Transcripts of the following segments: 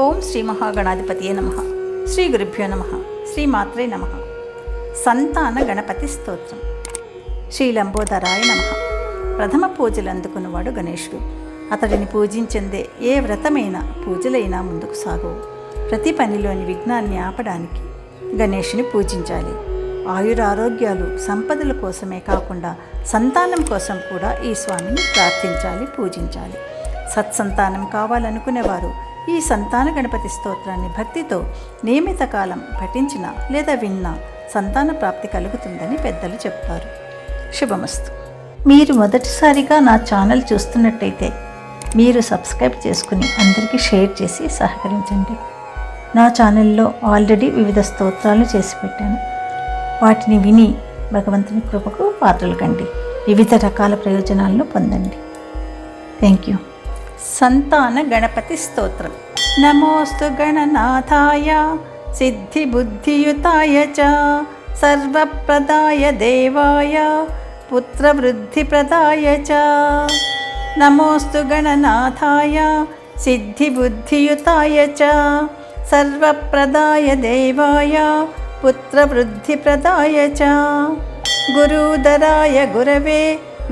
ఓం శ్రీ మహాగణాధిపతియే నమ. శ్రీ గురుభ్యో నమ. శ్రీ మాత్రే నమ. సంతాన గణపతి స్తోత్రం. శ్రీ లంబోదరాయ నమ. ప్రథమ పూజలు అందుకున్నవాడు గణేశుడు అతడిని పూజించిందే ఏ వ్రతమైనా పూజలైనా ముందుకు సాగవు ప్రతి పనిలోని విఘ్నాన్ని ఆపడానికి గణేషుని పూజించాలి. ఆయురారోగ్యాలు సంపదల కోసమే కాకుండా సంతానం కోసం కూడా ఈ స్వామిని ప్రార్థించాలి పూజించాలి. సత్సంతానం కావాలనుకునేవారు ఈ సంతాన గణపతి స్తోత్రాన్ని భక్తితో నియమిత కాలం పఠించిన లేదా విన్నా సంతాన ప్రాప్తి కలుగుతుందని పెద్దలు చెప్తారు. శుభమస్తు. మీరు మొదటిసారిగా నా ఛానల్ చూస్తున్నట్టయితే మీరు సబ్స్క్రైబ్ చేసుకుని అందరికీ షేర్ చేసి సహకరించండి. నా ఛానల్లో ఆల్రెడీ వివిధ స్తోత్రాలు చేసి పెట్టాను. వాటిని విని భగవంతుని కృపకు పాత్రలు కండి. వివిధ రకాల ప్రయోజనాలను పొందండి. Thank you. सन्तानगणपतिस्तोत्रं नमोऽस्तु गणनाथाय सिद्धिबुद्धियुताय च सर्वप्रदाय देवाय पुत्रवृद्धिप्रदाय च नमोऽस्तु गणनाथाय सिद्धिबुद्धियुताय च सर्वप्रदाय देवाय पुत्रवृद्धिप्रदाय च गुरुधराय गुरवे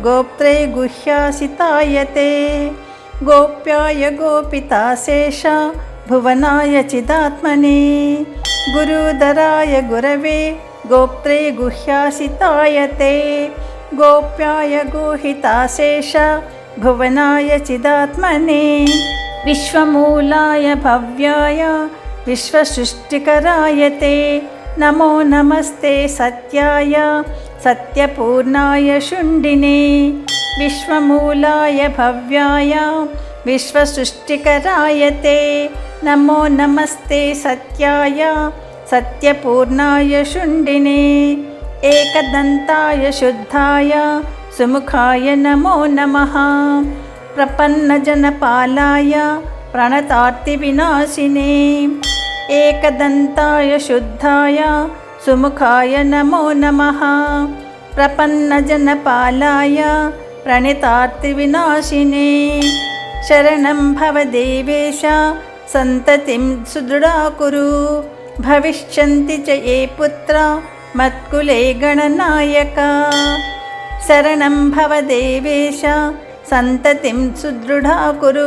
गोप्त्रे गुह्यासिताय ते गोप्याय गोपिताशेषा भुवनाय चिदात्मने। गुरोधराय गुरवे गोप्त्रे गुह्यासिताय ते। गोप्याय गुहिताशेषा भुवनाय चिदात्मने। विश्वमूलाय भव्याय विश्वसृष्टिकराय ते। नमो नमस्ते सत्याय सत्यपूर्णाय शुण्डिने। विश्वमूलाय भव्याय विश्वसृष्टिकराय ते नमो नमस्ते सत्याय सत्यपूर्णाय शुण्डिने एकदन्ताय शुद्धाय सुमुखाय नमो नमः। प्रपन्नजनपालाय प्रणतार्तिविनाशिने एकदन्ताय शुद्धाय सुमुखाय नमो नमः। प्रपन्नजनपालाय प्रणितार्तिविनाशिने शरणं भवदेवेश सन्ततिं सुदृढा कुरु भविष्यन्ति च ये पुत्रा मत्कुले गणनायका शरणं भवदेवेश सन्ततिं सुदृढा कुरु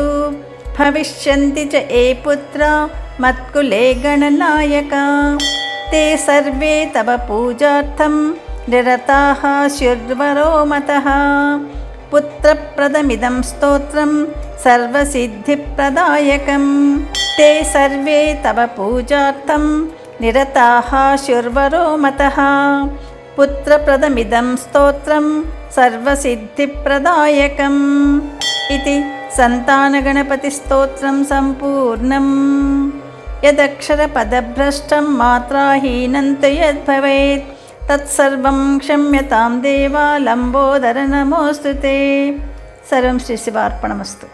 भविष्यन्ति च ये पुत्रा मत्कुले गणनायका ते सर्वे तव पूजार्थं निरताः शुर्वरो मतः पुत्रप्रदमिदं स्तोत्रं सर्वसिद्धिप्रदायकं। ते सर्वे तव पूजार्थं निरताः स्युर्वरो मतः। पुत्रप्रदमिदं स्तोत्रं सर्वसिद्धिप्रदायकम् इति सन्तानगणपतिस्तोत्रं सम्पूर्णम्। यदक्षरपदभ्रष्टं मात्राहीनं तु यद्भवेत् తత్సర్వం క్షమ్యతాం దేవా లంబోదర నమోస్తు తే సర్వం శ్రీ శివార్పణమస్తు.